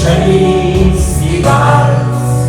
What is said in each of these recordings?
Strzeliński wals,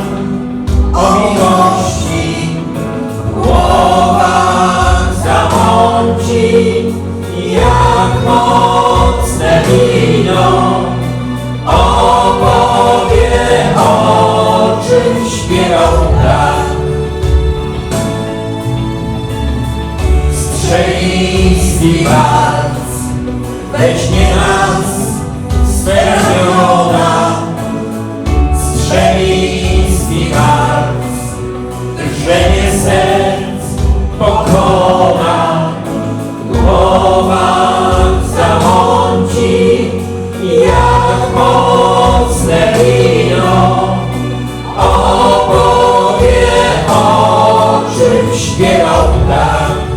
szczeliński walc Weźmie nas swe roda Strzeliński walc Drżenie serc pokona. Głowa załąci Jak mocne wino. Opowie o czym śpiewał ptak.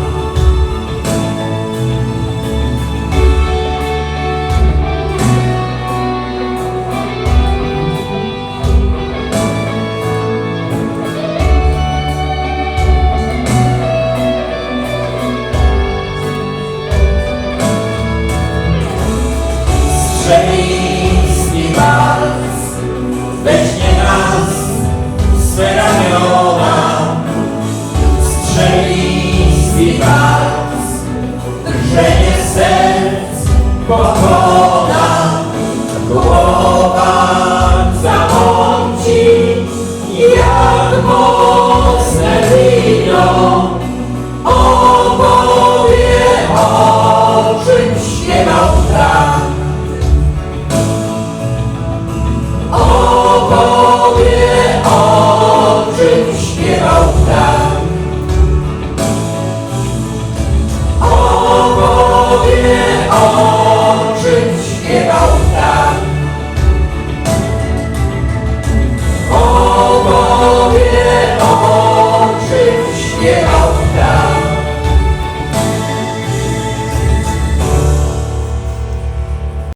milczenie serc pokoda, głowa zabłądzi jak może.